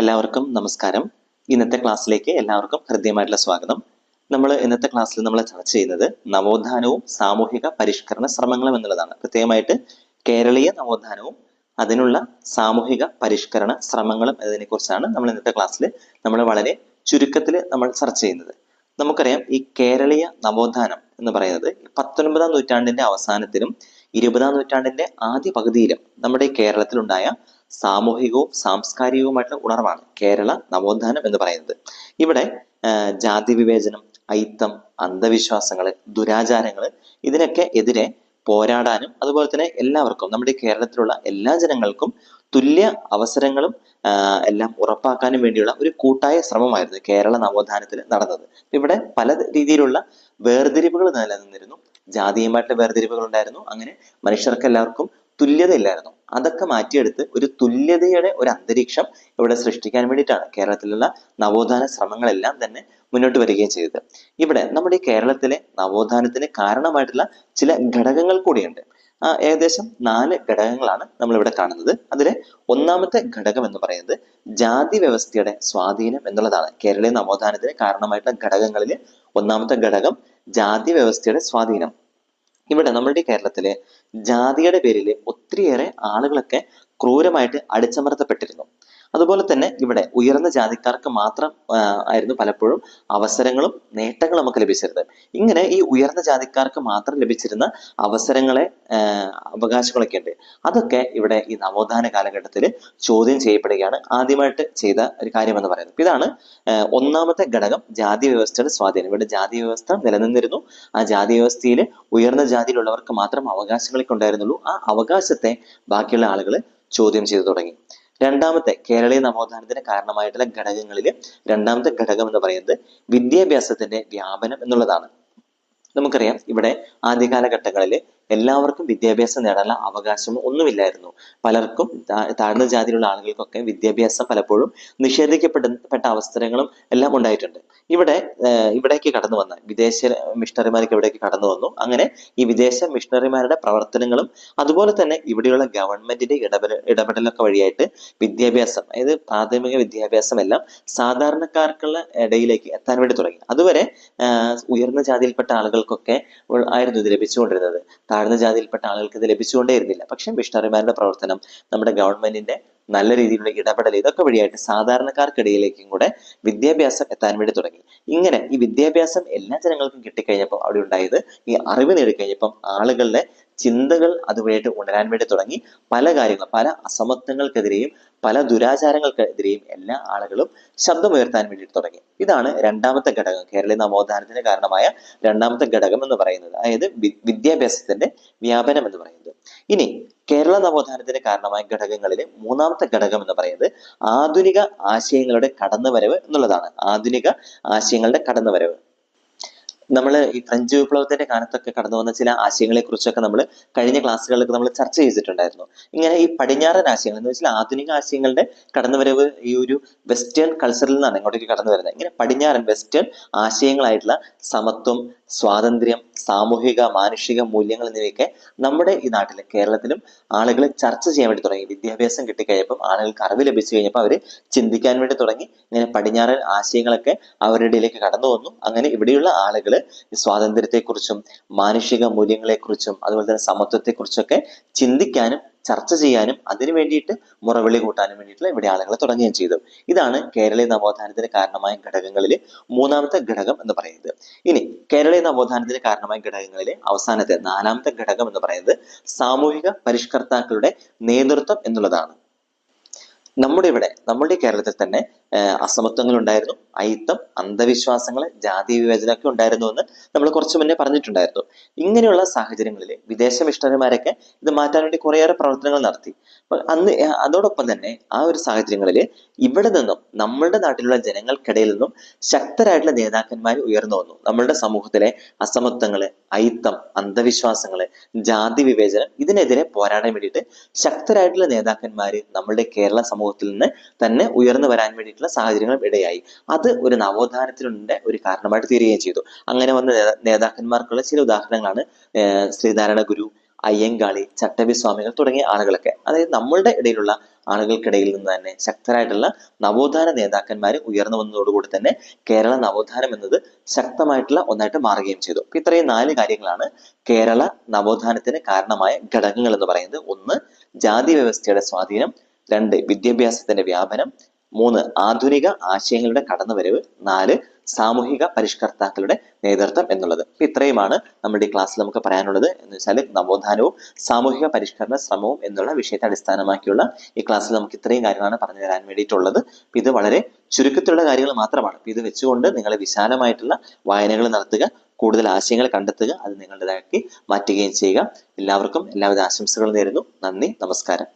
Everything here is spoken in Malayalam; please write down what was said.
എല്ലാവർക്കും നമസ്കാരം. ഇന്നത്തെ ക്ലാസ്സിലേക്ക് എല്ലാവർക്കും ഹൃദ്യമായിട്ടുള്ള സ്വാഗതം. നമ്മൾ ഇന്നത്തെ ക്ലാസ്സിൽ നമ്മൾ ചർച്ച ചെയ്യുന്നത് നവോത്ഥാനവും സാമൂഹിക പരിഷ്കരണ ശ്രമങ്ങളും എന്നുള്ളതാണ്. പ്രത്യേകമായിട്ട് കേരളീയ നവോത്ഥാനവും അതിനുള്ള സാമൂഹിക പരിഷ്കരണ ശ്രമങ്ങളും എന്നതിനെ കുറിച്ചാണ് നമ്മൾ ഇന്നത്തെ ക്ലാസ്സിൽ നമ്മൾ വളരെ ചുരുക്കത്തിൽ നമ്മൾ ചർച്ച ചെയ്യുന്നത്. നമുക്കറിയാം ഈ കേരളീയ നവോത്ഥാനം എന്ന് പറയുന്നത് പത്തൊൻപതാം നൂറ്റാണ്ടിന്റെ അവസാനത്തിലും ഇരുപതാം നൂറ്റാണ്ടിന്റെ ആദ്യ പകുതിയിലും നമ്മുടെ കേരളത്തിലുണ്ടായ സാമൂഹികവും സാംസ്കാരികവുമായിട്ടുള്ള ഉണർവാണ് കേരള നവോത്ഥാനം എന്ന് പറയുന്നത്. ഇവിടെ ജാതി വിവേചനം ഐത്തം അന്ധവിശ്വാസങ്ങൾ ദുരാചാരങ്ങൾ ഇതിനൊക്കെ എതിരെ പോരാടാനും അതുപോലെ തന്നെ എല്ലാവർക്കും നമ്മുടെ കേരളത്തിലുള്ള എല്ലാ ജനങ്ങൾക്കും തുല്യ അവസരങ്ങളും എല്ലാം ഉറപ്പാക്കാനും വേണ്ടിയുള്ള ഒരു കൂട്ടായ ശ്രമമായിരുന്നു കേരള നവോത്ഥാനത്തിൽ നടന്നത്. ഇവിടെ പല രീതിയിലുള്ള വേർതിരിവുകൾ നിലനിന്നിരുന്നു. ജാതീയമായിട്ടുള്ള വേർതിരിവുകൾ ഉണ്ടായിരുന്നു അങ്ങനെ മനുഷ്യർക്ക് എല്ലാവർക്കും തുല്യത ഇല്ലായിരുന്നു അതൊക്കെ മാറ്റിയെടുത്ത് ഒരു തുല്യതയുടെ ഒരു അന്തരീക്ഷം ഇവിടെ സൃഷ്ടിക്കാൻ വേണ്ടിയിട്ടാണ് കേരളത്തിലുള്ള നവോത്ഥാന ശ്രമങ്ങളെല്ലാം തന്നെ മുന്നോട്ട് വരികയും ചെയ്തത്. ഇവിടെ നമ്മുടെ കേരളത്തിലെ നവോത്ഥാനത്തിന് കാരണമായിട്ടുള്ള ചില ഘടകങ്ങൾ കൂടിയുണ്ട്. ആ, ഏകദേശം നാല് ഘടകങ്ങളാണ് നമ്മൾ ഇവിടെ കാണുന്നത്. അതിലെ ഒന്നാമത്തെ ഘടകം എന്ന് പറയുന്നത് ജാതി വ്യവസ്ഥയുടെ സ്വാധീനം എന്നുള്ളതാണ്. കേരളീയ നവോത്ഥാനത്തിന് കാരണമായിട്ടുള്ള ഘടകങ്ങളിൽ ഒന്നാമത്തെ ഘടകം ജാതി വ്യവസ്ഥയുടെ സ്വാധീനം. ഇവിടെ നമ്മുടെ ഈ കേരളത്തിലെ ജാതിയുടെ പേരിൽ ഒത്തിരിയേറെ ആളുകളൊക്കെ ക്രൂരമായിട്ട് അടിച്ചമർത്തപ്പെട്ടിരുന്നു. അതുപോലെ തന്നെ ഇവിടെ ഉയർന്ന ജാതിക്കാർക്ക് മാത്രം ആയിരുന്നു പലപ്പോഴും അവസരങ്ങളും നേട്ടങ്ങളും ഒക്കെ ലഭിച്ചിരുന്നത്. ഇങ്ങനെ ഈ ഉയർന്ന ജാതിക്കാർക്ക് മാത്രം ലഭിച്ചിരുന്ന അവസരങ്ങളെ അവകാശങ്ങളൊക്കെ ഉണ്ട്. അതൊക്കെ ഇവിടെ ഈ നവോത്ഥാന കാലഘട്ടത്തിൽ ചോദ്യം ചെയ്യപ്പെടുകയാണ് ആദ്യമായിട്ട് ചെയ്ത ഒരു കാര്യമെന്ന് പറയുന്നത്. ഇതാണ് ഒന്നാമത്തെ ഘടകം ജാതി വ്യവസ്ഥയുടെ സ്വാധീനം. ഇവിടെ ജാതി വ്യവസ്ഥ നിലനിന്നിരുന്നു. ആ ജാതി വ്യവസ്ഥയിൽ ഉയർന്ന ജാതിയിലുള്ളവർക്ക് മാത്രം അവകാശങ്ങളൊക്കെ ഉണ്ടായിരുന്നുള്ളൂ. ആ അവകാശത്തെ ബാക്കിയുള്ള ആളുകൾ ചോദ്യം ചെയ്തു തുടങ്ങി. രണ്ടാമത്തെ കേരളീയ നവോത്ഥാനത്തിന് കാരണമായിട്ടുള്ള ഘടകങ്ങളിൽ രണ്ടാമത്തെ ഘടകം എന്ന് പറയുന്നത് വിദ്യാഭ്യാസത്തിന്റെ വ്യാപനം എന്നുള്ളതാണ്. നമുക്കറിയാം ഇവിടെ ആദ്യകാലഘട്ടങ്ങളിൽ എല്ലാവർക്കും വിദ്യാഭ്യാസം നേടാനുള്ള അവകാശം ഒന്നുമില്ലായിരുന്നു. പലർക്കും താഴ്ന്ന ജാതിയിലുള്ള ആളുകൾക്കൊക്കെ വിദ്യാഭ്യാസം പലപ്പോഴും നിഷേധിക്കപ്പെട്ട പെട്ട അവസരങ്ങളും എല്ലാം ഉണ്ടായിട്ടുണ്ട്. ഇവിടെ ഇവിടേക്ക് കടന്നു വന്ന വിദേശ മിഷണറിമാർക്ക് ഇവിടേക്ക് കടന്നു വന്നു. അങ്ങനെ ഈ വിദേശ മിഷണറിമാരുടെ പ്രവർത്തനങ്ങളും അതുപോലെ തന്നെ ഇവിടെയുള്ള ഗവൺമെന്റിന്റെ ഇടപെടൽ ഇടപെടലൊക്കെ വഴിയായിട്ട് വിദ്യാഭ്യാസം അതായത് പ്രാഥമിക വിദ്യാഭ്യാസം എല്ലാം സാധാരണക്കാർക്കുള്ള ഇടയിലേക്ക് എത്താൻ വേണ്ടി തുടങ്ങി. അതുവരെ ഉയർന്ന ജാതിയിൽപ്പെട്ട ആളുകൾക്കൊക്കെ ആയിരുന്നു ഇത് ലഭിച്ചുകൊണ്ടിരുന്നത്. താഴ്ന്ന ജാതിയിൽപ്പെട്ട ആളുകൾക്ക് ഇത് ലഭിച്ചുകൊണ്ടേയിരുന്നില്ല. പക്ഷെ മിഷണറിമാരുടെ പ്രവർത്തനം നമ്മുടെ ഗവൺമെന്റിന്റെ നല്ല രീതിയിലുള്ള ഇടപെടൽ ഇതൊക്കെ വഴിയായിട്ട് സാധാരണക്കാർക്കിടയിലേക്കും കൂടെ വിദ്യാഭ്യാസം എത്താൻ വേണ്ടി തുടങ്ങി. ഇങ്ങനെ ഈ വിദ്യാഭ്യാസം എല്ലാ ജനങ്ങൾക്കും കിട്ടിക്കഴിഞ്ഞപ്പോൾ അവിടെ ഉണ്ടായത് ഈ അറിവ് നേടിക്കഴിഞ്ഞപ്പം ആളുകളുടെ ചിന്തകൾ അതുവഴിയായിട്ട് ഉണരാൻ വേണ്ടി തുടങ്ങി. പല കാര്യങ്ങളും പല അസമത്വങ്ങൾക്കെതിരെയും പല ദുരാചാരങ്ങൾക്കെതിരെയും എല്ലാ ആളുകളും ശബ്ദമുയർത്താൻ വേണ്ടി തുടങ്ങി. ഇതാണ് രണ്ടാമത്തെ ഘടകം കേരളീയ നവോത്ഥാനത്തിന് കാരണമായ രണ്ടാമത്തെ ഘടകം എന്ന് പറയുന്നത്. അതായത് വിദ്യാഭ്യാസത്തിന്റെ വ്യാപനം എന്ന് പറയുന്നത്. ഇനി കേരള നവോത്ഥാനത്തിന് കാരണമായ ഘടകങ്ങളിലെ മൂന്നാമത്തെ ഘടകം എന്ന് പറയുന്നത് ആധുനിക ആശയങ്ങളുടെ കടന്നുവരവ് എന്നുള്ളതാണ്. ആധുനിക ആശയങ്ങളുടെ കടന്നുവരവ്. നമ്മൾ ഈ ഫ്രഞ്ച് വിപ്ലവത്തിന്റെ കാലത്തൊക്കെ കടന്നു വന്ന ചില ആശയങ്ങളെ കുറിച്ചൊക്കെ നമ്മൾ കഴിഞ്ഞ ക്ലാസ്സുകളിലൊക്കെ നമ്മൾ ചർച്ച ചെയ്തിട്ടുണ്ടായിരുന്നു. ഇങ്ങനെ ഈ പടിഞ്ഞാറൻ ആശയങ്ങൾ എന്ന് വെച്ചാൽ ആധുനിക ആശയങ്ങളുടെ കടന്നുവരവ് ഈ ഒരു വെസ്റ്റേൺ കൾച്ചറിൽ നിന്നാണ് ഇങ്ങോട്ടേക്ക് കടന്നു വരുന്നത് ഇങ്ങനെ പടിഞ്ഞാറൻ വെസ്റ്റേൺ ആശയങ്ങളായിട്ടുള്ള സമത്വം സ്വാതന്ത്ര്യം സാമൂഹിക മാനുഷിക മൂല്യങ്ങൾ എന്നിവയൊക്കെ നമ്മുടെ ഈ നാട്ടിലെ കേരളത്തിലും ആളുകൾ ചർച്ച ചെയ്യാൻ വേണ്ടി തുടങ്ങി. വിദ്യാഭ്യാസം കിട്ടിക്കഴിഞ്ഞപ്പം ആളുകൾക്ക് അറിവ് ലഭിച്ചു കഴിഞ്ഞപ്പോൾ അവർ ചിന്തിക്കാൻ വേണ്ടി തുടങ്ങി. ഇങ്ങനെ പടിഞ്ഞാറൻ ആശയങ്ങളൊക്കെ അവരുടെ ഇടയിലേക്ക് കടന്നു വന്നു. അങ്ങനെ ഇവിടെയുള്ള ആളുകൾ സ്വാതന്ത്ര്യത്തെക്കുറിച്ചും മാനുഷിക മൂല്യങ്ങളെക്കുറിച്ചും അതുപോലെ തന്നെ സമത്വത്തെക്കുറിച്ചൊക്കെ ചിന്തിക്കാനും ചർച്ച ചെയ്യാനും അതിനു വേണ്ടിയിട്ട് മുറവിളി കൂട്ടാനും വേണ്ടിയിട്ടുള്ള ഇവിടെ ആളുകൾ തുടങ്ങുകയും ചെയ്തു. ഇതാണ് കേരളീയ നവോത്ഥാനത്തിന് കാരണമായ ഘടകങ്ങളിൽ മൂന്നാമത്തെ ഘടകം എന്ന് പറയുന്നത്. ഇനി കേരളീയ നവോത്ഥാനത്തിന് കാരണമായ ഘടകങ്ങളിൽ അവസാനത്തെ നാലാമത്തെ ഘടകം എന്ന് പറയുന്നത് സാമൂഹിക പരിഷ്കർത്താക്കളുടെ നേതൃത്വം എന്നുള്ളതാണ്. നമ്മുടെ ഇവിടെ നമ്മുടെ കേരളത്തിൽ തന്നെ അസമത്വങ്ങൾ ഉണ്ടായിരുന്നു അയിത്തം അന്ധവിശ്വാസങ്ങൾ ജാതി വിവേചനമൊക്കെ ഉണ്ടായിരുന്നു എന്ന് നമ്മൾ കുറച്ചു മുന്നേ പറഞ്ഞിട്ടുണ്ടായിരുന്നു. ഇങ്ങനെയുള്ള സാഹചര്യങ്ങളിൽ വിദേശ മിഷണറിമാരൊക്കെ ഇത് മാറ്റാൻ വേണ്ടി കുറേയേറെ പ്രവർത്തനങ്ങൾ നടത്തി. അന്ന് അതോടൊപ്പം തന്നെ ആ ഒരു സാഹചര്യങ്ങളിൽ ഇവിടെ നിന്നും നമ്മളുടെ നാട്ടിലുള്ള ജനങ്ങൾക്കിടയിൽ നിന്നും ശക്തരായിട്ടുള്ള നേതാക്കന്മാർ ഉയർന്നു വന്നു. നമ്മളുടെ സമൂഹത്തിലെ അസമത്വങ്ങൾ അയിത്തം അന്ധവിശ്വാസങ്ങൾ ജാതി വിവേചനം ഇതിനെതിരെ പോരാടാൻ വേണ്ടിയിട്ട് ശക്തരായിട്ടുള്ള നേതാക്കന്മാര് നമ്മളുടെ കേരള സമൂഹത്തിൽ നിന്ന് തന്നെ ഉയർന്നു വരാൻ വേണ്ടിയിട്ടുള്ള സാഹചര്യങ്ങൾ ഇടയായി. അത് ഒരു നവോത്ഥാനത്തിനുണ്ടെ ഒരു കാരണമായിട്ട് തീരുകയും ചെയ്തു. അങ്ങനെ വന്ന നേതാ- നേതാക്കന്മാർക്കുള്ള ചില ഉദാഹരണങ്ങളാണ് ശ്രീനാരായണ ഗുരു അയ്യങ്കാളി ചട്ടമ്പി സ്വാമികൾ തുടങ്ങിയ ആളുകളൊക്കെ. അതായത് നമ്മളുടെ ഇടയിലുള്ള ആളുകൾക്കിടയിൽ നിന്ന് തന്നെ ശക്തരായിട്ടുള്ള നവോത്ഥാന നേതാക്കന്മാർ ഉയർന്നു വന്നതോടുകൂടി തന്നെ കേരള നവോത്ഥാനം എന്നത് ശക്തമായിട്ടുള്ള ഒന്നായിട്ട് മാറുകയും ചെയ്തു. അപ്പൊ ഇത്രയും നാല് കാര്യങ്ങളാണ് കേരള നവോത്ഥാനത്തിന് കാരണമായ ഘടകങ്ങൾ എന്ന് പറയുന്നത്. ഒന്ന് ജാതി വ്യവസ്ഥയുടെ സ്വാധീനം. രണ്ട് വിദ്യാഭ്യാസത്തിന്റെ വ്യാപനം. മൂന്ന് ആധുനിക ആശയങ്ങളുടെ കടന്നുവരവ്. നാല് സാമൂഹിക പരിഷ്കർത്താക്കളുടെ നേതൃത്വം എന്നുള്ളത്. അപ്പൊ ഇത്രയുമാണ് നമ്മുടെ ഈ ക്ലാസ്സിൽ നമുക്ക് പറയാനുള്ളത്. എന്ന് വെച്ചാൽ നവോത്ഥാനവും സാമൂഹിക പരിഷ്കരണ ശ്രമവും എന്നുള്ള വിഷയത്തെ അടിസ്ഥാനമാക്കിയുള്ള ഈ ക്ലാസ്സിൽ നമുക്ക് ഇത്രയും കാര്യങ്ങളാണ് പറഞ്ഞു തരാൻ വേണ്ടിയിട്ടുള്ളത്. അപ്പൊ ഇത് വളരെ ചുരുക്കത്തിലുള്ള കാര്യങ്ങൾ മാത്രമാണ്. ഇത് വെച്ചുകൊണ്ട് നിങ്ങളെ വിശാലമായിട്ടുള്ള വായനകൾ നടത്തുക കൂടുതൽ ആശയങ്ങൾ കണ്ടെത്തുക അത് നിങ്ങളുടേതാക്കി മാറ്റുകയും ചെയ്യുക. എല്ലാവർക്കും എല്ലാവിധ ആശംസകളും നേരുന്നു. നന്ദി നമസ്കാരം.